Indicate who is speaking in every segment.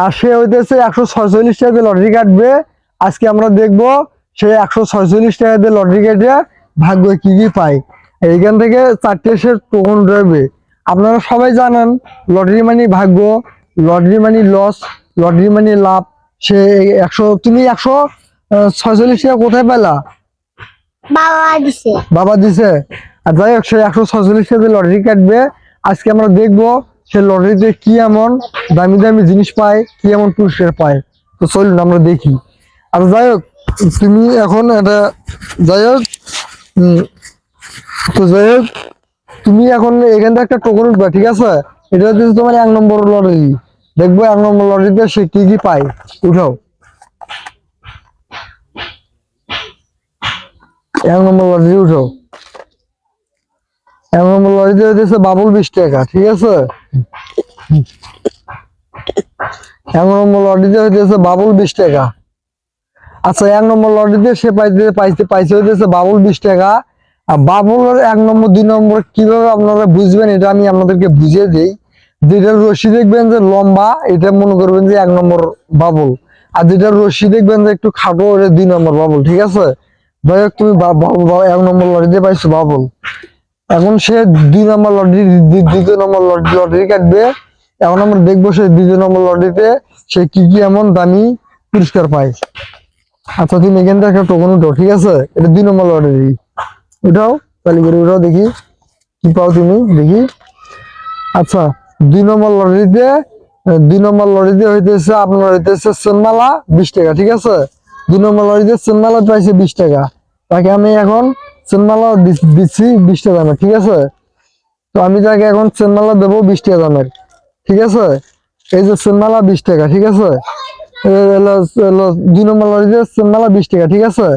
Speaker 1: আর সে হইতেছে একশো ছয়চল্লিশ টাকা দিয়ে লটারি কাটবে। আজকে আমরা দেখব সে একশো ছয়চল্লিশ টাকা দিয়ে লটারি কেটে ভাগ্য কি কি পায়। এইখান থেকে চারটে সে টোকন রয়েবে আপনারা সবাই জানেন লটারি মানি ভাগ্য লটারি মানি লস লটারি মানি লাভ। সে একশো তুমি একশো ছয়চল্লিশ টাকা কোথায় পেলা?
Speaker 2: বাবা দিছে।
Speaker 1: বাবা দিছে। আর যাই হোক সে একশো ছয়চল্লিশ টাকা দিয়ে লটারি কাটবে। আজকে আমরা দেখব সে লটারিতে কি এমন দামি দামি জিনিস পায়, কি এমন পুরস্কার পায়? তো চলুন, আমরা দেখি। আর যাই হোক, তুমি এখন এটা, যাই হোক তো যাই হোক, তুমি এখন এখান একটা টোকন উঠবে, ঠিক আছে? এটা হচ্ছে তোমার এক নম্বর লটারি। দেখব এক নম্বর লটারিতে সে কি কি পায়। উঠাও। এক নম্বর লটারি উঠো এক নম্বর লটারিতে হইতেছে বাবুল বিশ টাকা, ঠিক আছে? এক নম্বর লটারিতে হইতেছে বাবুল বিশ টাকা। আচ্ছা এক নম্বর লটারিতে সে পাইতে পাইতে পাইছে হইতেছে বাবুল বিশ টাকা। আর বাবুলের এক নম্বর, দুই নম্বর কীভাবে আপনারা বুঝবেন, এটা আমি আপনাদেরকে বুঝিয়ে দিই। যেটা রশি দেখবেন যে লম্বা, এটা মনে করবেন যে এক নম্বর বাবুল। আর যেটা রশি দেখবেন যে একটু খাটো, ওটা দুই নম্বর বাবুল, ঠিক আছে? যাই হোক, তুমি এক নম্বর লটারিতে পাইছো বাবুল। এখন সে দুই নম্বর লটারি দ্বি- দ্বিতীয় নম্বর লটারি কাটবে। এখন আমরা দেখব সে দ্বিতীয় নম্বর লটারিতে সে কি কি এমন দামি পুরস্কার পায়। আচ্ছা তুমি এখান থেকে একটা টোকন উঠো ঠিক আছে? এটা দুই নম্বর লটারি উঠাও তাহলে করে উঠাও, দেখি। কি পাও তুমি, দেখি। আচ্ছা দুই নম্বর লটারিতে দুই নম্বর লটারিতে হইতেছে, আপনার হইতেছে সেনমালা বিশ টাকা, ঠিক আছে? দুই নম্বর লটারিতে সেনমালা পাইছে বিশ টাকা। তাকে আমি এখন সেনমালা দিচ- দিচ্ছি বিশ টাকা দামের, ঠিক আছে? তো আমি তাকে এখন সেনমালা দেবো বিশ টাকা দামের, ঠিক আছে? এই যে সেনমালা বিশ টাকা, ঠিক আছে? দুই নম্বর সেনমালা বিশ টাকা, ঠিক আছে?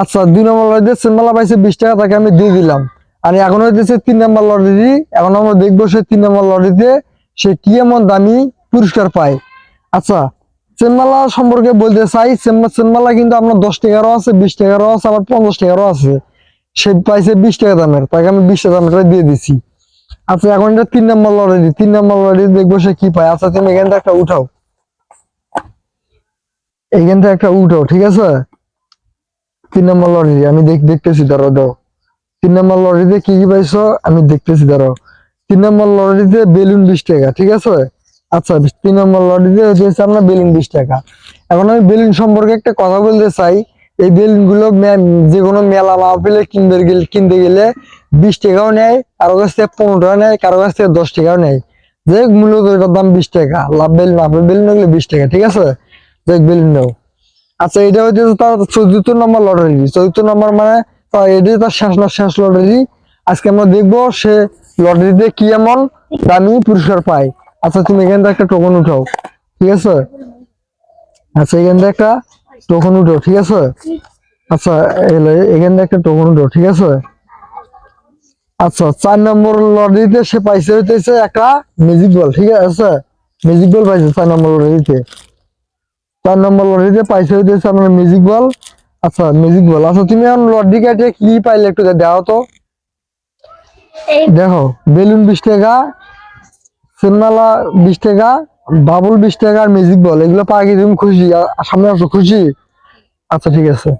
Speaker 1: আচ্ছা দুই নম্বর লটারিতে সেনমালা পাইছে বিশ টাকা, তাকে আমি দিয়ে দিলাম। আর এখন হইতেছে তিন নম্বর লটারি এখন আমরা দেখব সে তিন নম্বর লটারিতে সে কি এমন দামি পুরস্কার পায়। আচ্ছা চেনমালা সম্পর্কে বলতে চাই চেন- চেনমালা কিন্তু আপনার দশ টাকারও আছে, বিশ টাকারও আছে, আবার পঞ্চাশ টাকারও আছে। সে পাইছে বিশ টাকা দামের, তাকে আমি বিশ টাকা দামের দিয়ে দিছি। আচ্ছা এখন এটা তিন নম্বর লটারি তিন নম্বর লটারি দেখব সে কি পায়। আচ্ছা তুমি এখান থেকে একটা উঠাও। এখান থেকে একটা উঠাও, ঠিক আছে? তিন নম্বর লটারি আমি দেখ দেখতেছি দাঁড়াও দাও তিন নম্বর লটারিতে কি কি পাইছো? আমি দেখতেছি দাঁড়াও তিন নম্বর লটারিতে বেলুন বিশ টাকা, ঠিক আছে? আচ্ছা তিন নম্বর লটারিতে হচ্ছে আপনার বেলুন বিশ টাকা। এখন আমি বেলুন সম্পর্কে একটা কথা বলতে চাই। এই বেলুনগুলো যে কোনো মেলা মাহফিলে কিনতে গেলে কিনতে গেলে বিশ টাকাও নেয়, কারও কাছ থেকে পনেরো টাকা নেয়, কারও কাছ থেকে দশ টাকাও নেয়। যে মূলত দাম বিশ টাকা। লাভ বেলুন আপনার বেলুন হলে বিশ টাকা, ঠিক আছে? যে বেলুন নেও। আচ্ছা এটা হচ্ছে তার চতুর্থ নম্বর লটারি চতুর্থ নম্বর মানে এটাই তার শেষ শেষ লটারি আজকে আমরা দেখব সে লটারিতে কি এমন দামি পুরস্কার পায়। আচ্ছা তুমি এখান থেকে একটা টোকন উঠাও, ঠিক আছে? আচ্ছা এখান থেকে একটা টোকন উঠো ঠিক আছে? আচ্ছা এখান থেকে একটা টোকন উঠো ঠিক আছে? আচ্ছা চার নম্বর লটারিতে সে পাইছে হইতেছে একটা ম্যাজিক বল ঠিক আছে? মিউজিক বল পাইছে চার নম্বর লটারিতে চার নম্বর লটারিতে পাইছে হইতেছে আপনার মিউজিক বল আচ্ছা মিউজিক বল আচ্ছা তুমি এখন লটারি কাটে কি পাইলে একটু দাও তো। দেখো বেলুন বিশ টাকা সিনেমালা বিশ টাকা বাবুল বিশ টাকা আর মিউজিক বল এগুলো পাওয়া গিয়ে তুমি খুশি সামনে আসো, খুশি? আচ্ছা ঠিক আছে।